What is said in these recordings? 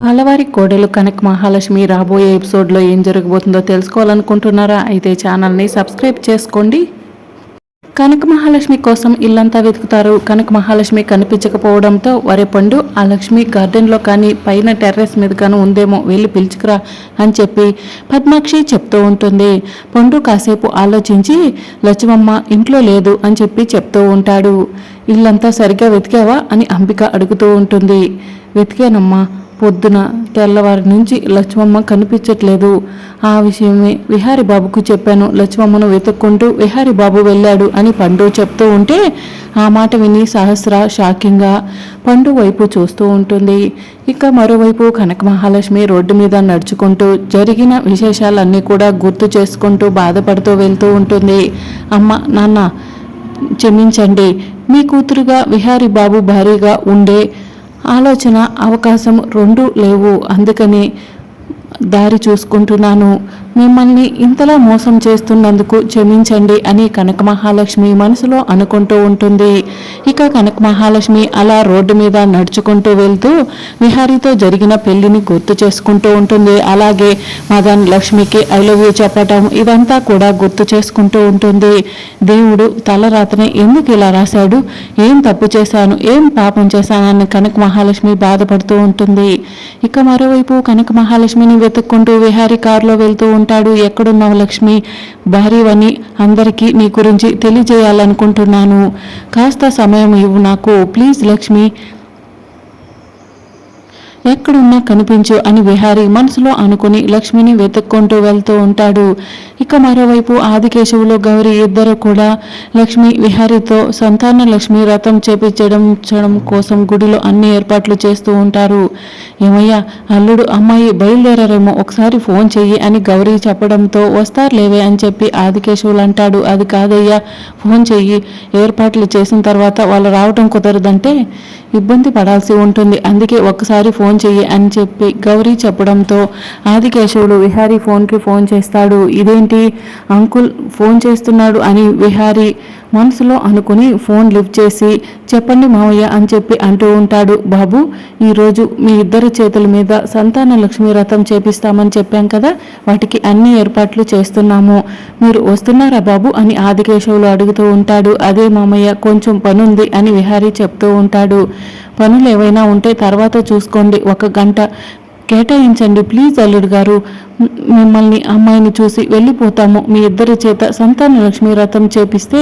పాలవారి కోడలు కనక్ మహాలక్ష్మి రాబోయే ఎపిసోడ్లో ఏం జరగబోతుందో తెలుసుకోవాలనుకుంటున్నారా? అయితే ఛానల్ని సబ్స్క్రైబ్ చేసుకోండి. కనక మహాలక్ష్మి కోసం ఇల్లంతా వెతుకుతారు. కనక మహాలక్ష్మి కనిపించకపోవడంతో వరే పండు ఆ లక్ష్మి గార్డెన్లో కానీ పైన టెర్రస్ మీద కానీ ఉందేమో వెళ్ళి పిలుచుకురా అని చెప్పి పద్మాక్షి చెప్తూ ఉంటుంది. పండు కాసేపు ఆలోచించి లక్ష్మమ్మ ఇంట్లో లేదు అని చెప్పి చెప్తూ ఉంటాడు. ఇల్లంతా సరిగ్గా వెతికావా అని అంబిక అడుగుతూ ఉంటుంది. వెతికానమ్మా పొద్దున తెల్లవారి నుంచి లక్ష్మమ్మ కనిపించట్లేదు. ఆ విషయమే విహారి బాబుకు చెప్పాను. లక్ష్మమ్మను వెతుక్కుంటూ విహారి బాబు వెళ్ళాడు అని పండు చెప్తూ ఉంటే ఆ మాట విని సహస్ర షాకింగ్గా పండు వైపు చూస్తూ ఉంటుంది. ఇక మరోవైపు కనక మహాలక్ష్మి రోడ్డు మీద నడుచుకుంటూ జరిగిన విశేషాలన్నీ కూడా గుర్తు చేసుకుంటూ బాధపడుతూ వెళ్తూ ఉంటుంది. అమ్మ నాన్న క్షమించండి. మీ కూతురుగా విహారి బాబు భారీగా ఉండే ఆలోచన అవకాశం రెండు లేవు. అందుకని దారి చూసుకుంటున్నాను. మిమ్మల్ని ఇంతలా మోసం చేస్తున్నందుకు క్షమించండి అని కనక మహాలక్ష్మి మనసులో అనుకుంటూ ఉంటుంది. ఇక కనక మహాలక్ష్మి అలా రోడ్డు మీద నడుచుకుంటూ వెళ్తూ విహారీతో జరిగిన పెళ్ళిని గుర్తు చేసుకుంటూ ఉంటుంది. అలాగే మదన్ లక్ష్మికి ఐ లవ్ యూ చెప్పటం ఇదంతా కూడా గుర్తు చేసుకుంటూ ఉంటుంది. దేవుడు తలరాతని ఎందుకు ఇలా రాశాడు? ఏం తప్పు చేశాను? ఏం పాపం చేశానని కనక మహాలక్ష్మి బాధపడుతూ ఉంటుంది. ఇక మరోవైపు కనక మహాలక్ష్మిని వెతుక్కుంటూ విహారీ కారులో వెళ్తూ ఉంటాడు. ఎక్కడున్నావు లక్ష్మి? భార్యవని అందరికీ నీ గురించి తెలియజేయాలనుకుంటున్నాను. కాస్త సమయం ఇవ్వు నాకు. ప్లీజ్ లక్ష్మి ఎక్కడున్నా కనిపించు అని విహారి మనసులో అనుకుని లక్ష్మిని వెతుక్కుంటూ వెళ్తూ ఉంటాడు. ఇక మరోవైపు ఆదికేశవులు గౌరీ ఇద్దరు కూడా లక్ష్మి విహారితో సంతాన లక్ష్మి రథం చేపించడం కోసం గుడిలో అన్ని ఏర్పాట్లు చేస్తూ ఉంటారు. ఏమయ్యా అల్లుడు అమ్మాయి బయలుదేరారేమో ఒకసారి ఫోన్ చెయ్యి అని గౌరీ చెప్పడంతో వస్తారులేవే అని చెప్పి ఆదికేశవులు అంటాడు. అది కాదయ్యా ఫోన్ చెయ్యి. ఏర్పాట్లు చేసిన తర్వాత వాళ్ళు రావటం కుదరదంటే ఇబ్బంది పడాల్సి ఉంటుంది. అందుకే ఒకసారి ఫోన్ ఫోన్ చెయ్యి అని చెప్పి గౌరీ చెప్పడంతో ఆదికేశవుడు విహారీ ఫోన్కి ఫోన్ చేస్తాడు. ఇదేంటి? అంకుల్ ఫోన్ చేస్తున్నాడు అని విహారీ మనసులో అనుకుని ఫోన్ లిఫ్ట్ చేసి చెప్పండి మావయ్య అని చెప్పి అంటూ ఉంటాడు. బాబు ఈరోజు మీ ఇద్దరి చేతుల మీద సంతాన లక్ష్మి రథం చేపిస్తామని చెప్పాం కదా వాటికి అన్ని ఏర్పాట్లు చేస్తున్నాము. మీరు వస్తున్నారా బాబు అని ఆదికేశవులు అడుగుతూ ఉంటాడు. అదే మామయ్య కొంచెం పనుంది అని విహారీ చెప్తూ ఉంటాడు. పనులు ఏవైనా ఉంటే తర్వాత చూసుకోండి. ఒక గంట కేటాయించండి. ప్లీజ్ అల్లుడు గారు మిమ్మల్ని అమ్మాయిని చూసి వెళ్ళిపోతాము. మీ ఇద్దరి చేత సంతాన లక్ష్మి రథం చేపిస్తే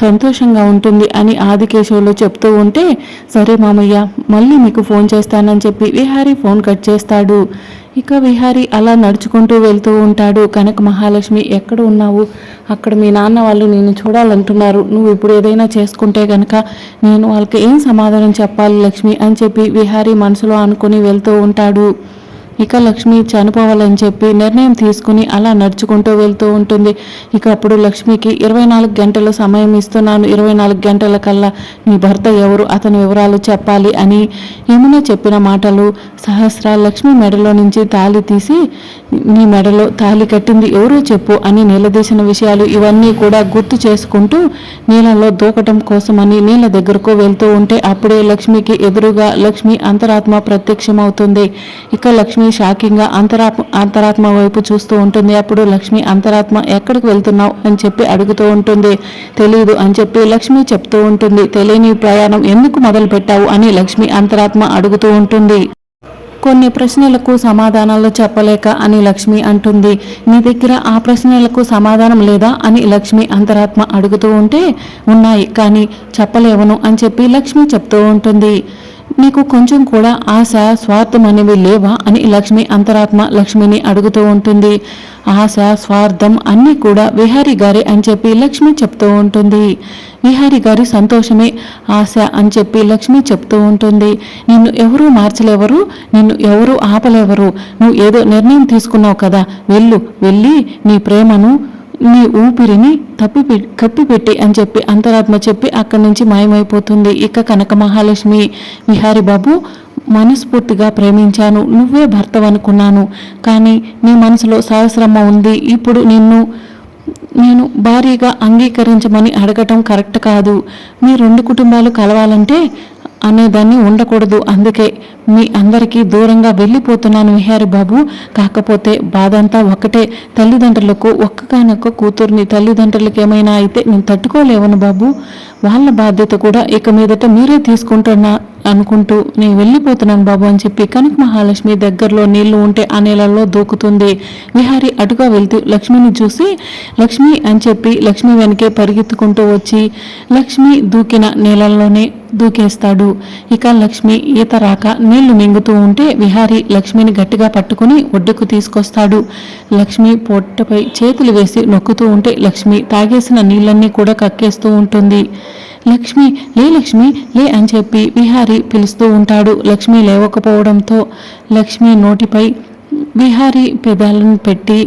సంతోషంగా ఉంటుంది అని ఆదికేశవులు చెప్తూ ఉంటే సరే మామయ్య మళ్ళీ మీకు ఫోన్ చేస్తానని చెప్పి విహారీ ఫోన్ కట్ చేస్తాడు. ఇక విహారీ అలా నడుచుకుంటూ వెళ్తూ ఉంటాడు. కనక మహాలక్ష్మి ఎక్కడ ఉన్నావు? అక్కడ మీ నాన్న వాళ్ళు నేను చూడాలంటున్నారు. నువ్వు ఇప్పుడు ఏదైనా చేసుకుంటే కనుక నేను వాళ్ళకి ఏం సమాధానం చెప్పాలి లక్ష్మి? అని చెప్పి విహారీ మనసులో అనుకుని వెళ్తూ ఉంటాడు. ఇక లక్ష్మి చనిపోవాలని చెప్పి నిర్ణయం తీసుకుని అలా నడుచుకుంటూ వెళ్తూ ఉంటుంది. ఇక అప్పుడు లక్ష్మికి ఇరవై నాలుగు గంటలు సమయం ఇస్తున్నాను. ఇరవై నాలుగు గంటల కల్లా నీ భర్త ఎవరు? అతని వివరాలు చెప్పాలి అని యమున చెప్పిన మాటలు సహస్ర లక్ష్మి మెడలో నుంచి తాళి తీసి నీ మెడలో తాళి కట్టింది ఎవరో చెప్పు అని నిలదీసిన విషయాలు ఇవన్నీ కూడా గుర్తు చేసుకుంటూ నీళ్ళలో దూకటం కోసమని నీళ్ళ దగ్గరకు వెళ్తూ ఉంటే అప్పుడే లక్ష్మికి ఎదురుగా లక్ష్మి అంతరాత్మ ప్రత్యక్షమవుతుంది. ఇక లక్ష్మి షాకింగ్గా అంతరాత్మ అంతరాత్మ వైపు చూస్తూ ఉంటుంది. అప్పుడు లక్ష్మి అంతరాత్మ ఎక్కడికి వెళ్తున్నావు? అని చెప్పి అడుగుతూ ఉంటుంది. తెలియదు అని చెప్పి లక్ష్మి చెప్తూ ఉంటుంది. తెలియని ప్రయాణం ఎందుకు మొదలు పెట్టావు? అని లక్ష్మి అంతరాత్మ అడుగుతూ ఉంటుంది. కొన్ని ప్రశ్నలకు సమాధానాలు చెప్పలేక అని లక్ష్మి అంటుంది. నీ దగ్గర ఆ ప్రశ్నలకు సమాధానం లేదా? అని లక్ష్మి అంతరాత్మ అడుగుతూ ఉంటే ఉన్నాయి కానీ చెప్పలేవను అని చెప్పి లక్ష్మి చెప్తూ ఉంటుంది. నీకు కొంచెం కూడా ఆశ స్వార్థం అనేవి లేవా అని లక్ష్మి అంతరాత్మ లక్ష్మిని అడుగుతూ ఉంటుంది. ఆశ స్వార్థం అన్నీ కూడా విహారీ గారి అని చెప్పి లక్ష్మి చెప్తూ ఉంటుంది. విహారీ గారి సంతోషమే ఆశ అని చెప్పి లక్ష్మి చెప్తూ ఉంటుంది. నిన్ను ఎవరూ మార్చలేవరు? నిన్ను ఎవరూ ఆపలేవరు? నువ్వు ఏదో నిర్ణయం తీసుకున్నావు కదా. వెళ్ళు వెళ్ళి నీ ప్రేమను నీ ఊపిరిని తప్పి కప్పిపెట్టి అని చెప్పి అంతరాత్మ చెప్పి అక్కడి నుంచి మాయమైపోతుంది. ఇక కనక మహాలక్ష్మి విహారి బాబు మనస్ఫూర్తిగా ప్రేమించాను. నువ్వే భర్తవనుకున్నాను కానీ నీ మనసులో సహస్రమ్మ ఉంది. ఇప్పుడు నిన్ను నేను భారీగా అంగీకరించమని అడగటం కరెక్ట్ కాదు. మీ రెండు కుటుంబాలు కలవాలంటే అనేదాన్ని ఉండకూడదు. అందుకే మీ అందరికీ దూరంగా వెళ్ళిపోతున్నాను విహారి బాబు. కాకపోతే బాధ అంతా ఒకటే తల్లిదండ్రులకు ఒక్కగానొక్క కూతుర్ని తల్లిదండ్రులకు ఏమైనా అయితే నేను తట్టుకోలేవను బాబు. వాళ్ళ బాధ్యత కూడా ఇక మీదట మీరే తీసుకుంటున్నా అనుకుంటూ నేను వెళ్ళిపోతున్నాను బాబు అని చెప్పి కనక మహాలక్ష్మి దగ్గరలో నీళ్ళు ఉంటే ఆ నీళ్ళల్లో దూకుతుంది. విహారి అటుగా వెళ్తూ లక్ష్మిని చూసి లక్ష్మి అని చెప్పి లక్ష్మి వెనకే పరిగెత్తుకుంటూ వచ్చి లక్ష్మి దూకిన నీళ్ళల్లోనే దూకేస్తాడు. ఇక లక్ష్మి ఈత రాక నీళ్ళు మింగుతూ ఉంటే విహారి లక్ష్మిని గట్టిగా పట్టుకుని ఒడ్డుకు తీసుకొస్తాడు. లక్ష్మి పొట్టపై చేతులు వేసి నొక్కుతూ ఉంటే లక్ష్మి తాగేసిన నీళ్ళన్నీ కూడా కక్కేస్తూ ఉంటుంది. లక్ష్మి లే లక్ష్మి లే అని చెప్పి విహారి పిలుస్తూ ఉంటాడు. లక్ష్మి లేవకపోవడంతో లక్ష్మి నోటిపై విహారి పెదాలను పెట్టి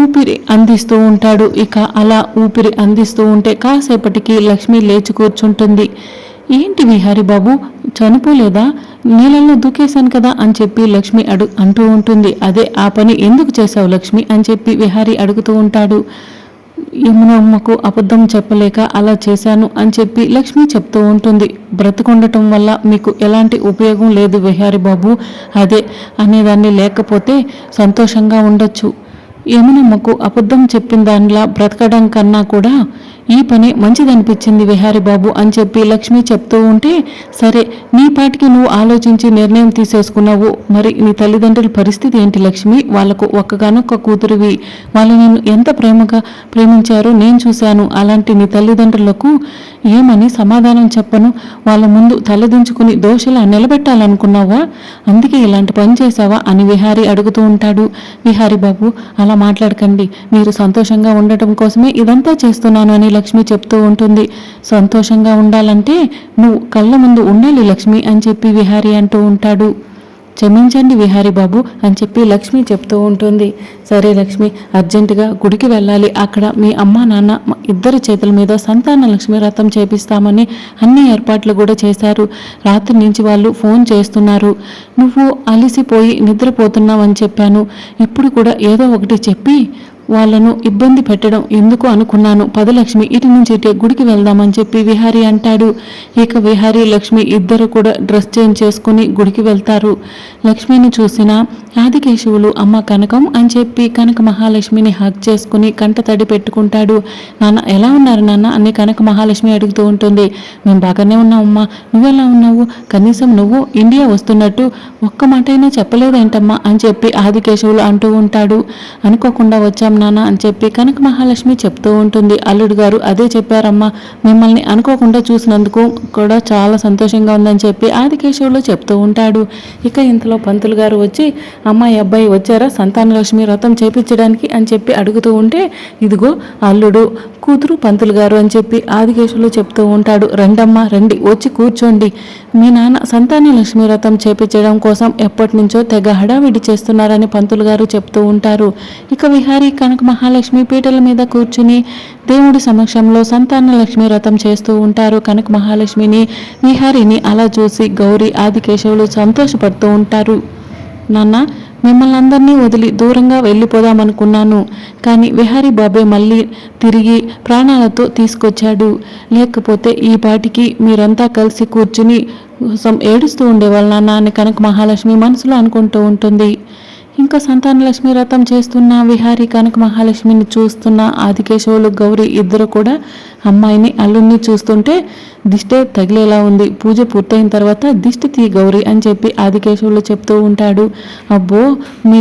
ఊపిరి అందిస్తూ ఉంటాడు. ఇక అలా ఊపిరి అందిస్తూ ఉంటే కాసేపటికి లక్ష్మి లేచి కూర్చుంటుంది. ఏంటి విహారి బాబు? చనిపోలేదా? నీళ్ళల్లో దూకేశాను కదా అని చెప్పి లక్ష్మి అడు అంటూ ఉంటుంది. అదే ఆ పని ఎందుకు చేశావు లక్ష్మి అని చెప్పి విహారి అడుగుతూ ఉంటాడు. యమునమ్మకు అబద్ధం చెప్పలేక అలా చేశాను అని చెప్పి లక్ష్మి చెప్తూ ఉంటుంది. బ్రతుకుండటం వల్ల మీకు ఎలాంటి ఉపయోగం లేదు విహారి బాబు. అదే అనేదాన్ని లేకపోతే సంతోషంగా ఉండొచ్చు. యమునమ్మకు అబద్ధం చెప్పిన దానిలా బ్రతకడం కన్నా కూడా ఈ పని మంచిదనిపించింది విహారి బాబు అని చెప్పి లక్ష్మి చెప్తూ ఉంటే సరే నీ పాటికి నువ్వు ఆలోచించి నిర్ణయం తీసేసుకున్నావు. మరి నీ తల్లిదండ్రుల పరిస్థితి ఏంటి లక్ష్మి? వాళ్ళకు ఒక్కగానొక్క కూతురివి. వాళ్ళు నేను ఎంత ప్రేమగా ప్రేమించారో నేను చూశాను. అలాంటి నీ తల్లిదండ్రులకు ఏమని సమాధానం చెప్పను? వాళ్ళ ముందు తలదించుకుని దోషలా నిలబెట్టాలనుకున్నావా? అందుకే ఇలాంటి పని చేశావా? అని విహారి అడుగుతూ ఉంటాడు. విహారి బాబు అలా మాట్లాడకండి. మీరు సంతోషంగా ఉండటం కోసమే ఇదంతా చేస్తున్నాను అని లక్ష్మి చెప్తూ ఉంటుంది. సంతోషంగా ఉండాలంటే నువ్వు కళ్ళ ముందు ఉండాలి లక్ష్మి అని చెప్పి విహారి అంటూ ఉంటాడు. క్షమించండి విహారీ బాబు అని చెప్పి లక్ష్మి చెప్తూ ఉంటుంది. సరే లక్ష్మి అర్జెంటుగా గుడికి వెళ్ళాలి. అక్కడ మీ అమ్మ నాన్న ఇద్దరి చేతుల మీద సంతాన లక్ష్మి వ్రతం చేపిస్తామని అన్ని ఏర్పాట్లు కూడా చేశారు. రాత్రి నుంచి వాళ్ళు ఫోన్ చేస్తున్నారు. నువ్వు అలిసిపోయి నిద్రపోతున్నావని చెప్పాను. ఇప్పుడు కూడా ఏదో ఒకటి చెప్పి వాళ్ళను ఇబ్బంది పెట్టడం ఎందుకు అనుకున్నాను? పదలక్ష్మి ఇటు నుంచి ఇటే గుడికి వెళ్దామని చెప్పి విహారి అంటాడు. ఇక విహారి లక్ష్మి ఇద్దరు కూడా డ్రెస్ చేంజ్ చేసుకుని గుడికి వెళ్తారు. లక్ష్మిని చూసిన ఆదికేశవులు అమ్మ కనకం అని చెప్పి కనక మహాలక్ష్మిని హక్ చేసుకుని కంట తడి పెట్టుకుంటాడు. నాన్న ఎలా ఉన్నారు నాన్న? అని కనక మహాలక్ష్మి అడుగుతూ ఉంటుంది. మేము బాగానే ఉన్నామమ్మా నువ్వెలా ఉన్నావు? కనీసం నువ్వు ఇండియా వస్తున్నట్టు ఒక్క మాట అయినా చెప్పలేదేంటమ్మా? అని చెప్పి ఆదికేశవులు అంటూ ఉంటాడు. అనుకోకుండా వచ్చాం. నాన్న అని చెప్పి కనక మహాలక్ష్మి చెప్తూ ఉంటుంది. అల్లుడు గారు అదే చెప్పారమ్మా. మిమ్మల్ని అనుకోకుండా చూసినందుకు కూడా చాలా సంతోషంగా ఉందని చెప్పి ఆదికేశవులు చెప్తూ ఉంటాడు. ఇక ఇంతలో పంతులు గారు వచ్చి అమ్మాయి అబ్బాయి వచ్చారా? సంతానలక్ష్మి వ్రతం చేపించడానికి అని చెప్పి అడుగుతూ ఉంటే ఇదిగో అల్లుడు కూతురు పంతులు గారు అని చెప్పి ఆదికేశవులు చెప్తూ ఉంటాడు. రండమ్మా రండి వచ్చి కూర్చోండి. మీ నాన్న సంతాన లక్ష్మి వ్రతం చేపించడం కోసం ఎప్పటి నుంచో తెగ హడావిడి చేస్తున్నారని పంతులు గారు చెప్తూ ఉంటారు. ఇక విహారీ కనక మహాలక్ష్మి పీటల మీద కూర్చుని దేవుడి సమక్షంలో సంతాన లక్ష్మి వ్రతం చేస్తూ ఉంటారు. కనక మహాలక్ష్మిని విహారిని అలా చూసి గౌరీ ఆదికేశవులు సంతోషపడుతూ ఉంటారు. నాన్న మిమ్మల్ని అందరినీ వదిలి దూరంగా వెళ్ళిపోదామనుకున్నాను కానీ విహారీ బాబే మళ్ళీ తిరిగి ప్రాణాలతో తీసుకొచ్చాడు. లేకపోతే ఈ పాటికి మీరంతా కలిసి కూర్చుని ఏడుస్తూ ఉండేవాళ్ళ నాన్న అని కనక మహాలక్ష్మి మనసులో అనుకుంటూ ఉంటుంది. ఇంకా సంతానలక్ష్మి వ్రతం చేస్తున్న విహారీ కనక మహాలక్ష్మిని చూస్తున్న ఆదికేశవులు గౌరీ ఇద్దరు కూడా అమ్మాయిని అల్లుడిని చూస్తుంటే దిష్టే తగిలేలా ఉంది. పూజ పూర్తయిన తర్వాత దిష్టి తీ గౌరీ అని చెప్పి ఆదికేశవులు చెప్తూ ఉంటాడు. అబ్బో మీ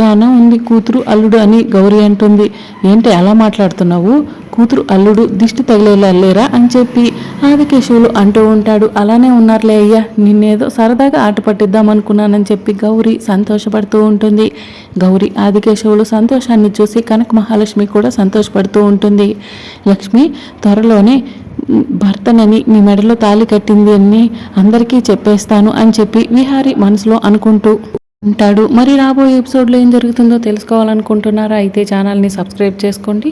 గానం ఉంది కూతురు అల్లుడు అని గౌరీ అంటుంది. ఏంటి అలా మాట్లాడుతున్నావు? కూతురు అల్లుడు దిష్టి తగిలేలా లేరా అని చెప్పి ఆదికేశవులు అంటూ ఉంటాడు. అలానే ఉన్నారులే అయ్యా నిన్నేదో సరదాగా ఆట పట్టిద్దాం అనుకున్నానని చెప్పి గౌరీ సంతోషపడుతూ ఉంటుంది. గౌరీ ఆదికేశవులు సంతోషాన్ని చూసి కనక మహాలక్ష్మి కూడా సంతోషపడుతూ ఉంటుంది. లక్ష్మి త్వరలోనే భర్తనని మీ మెడలో తాళి కట్టింది అని అందరికీ చెప్పేస్తాను అని చెప్పి విహారి మనసులో అనుకుంటూ ఉంటాడు. మరి రాబోయే ఎపిసోడ్లో ఏం జరుగుతుందో తెలుసుకోవాలనుకుంటున్నారా? అయితే ఛానల్ని సబ్స్క్రైబ్ చేసుకోండి.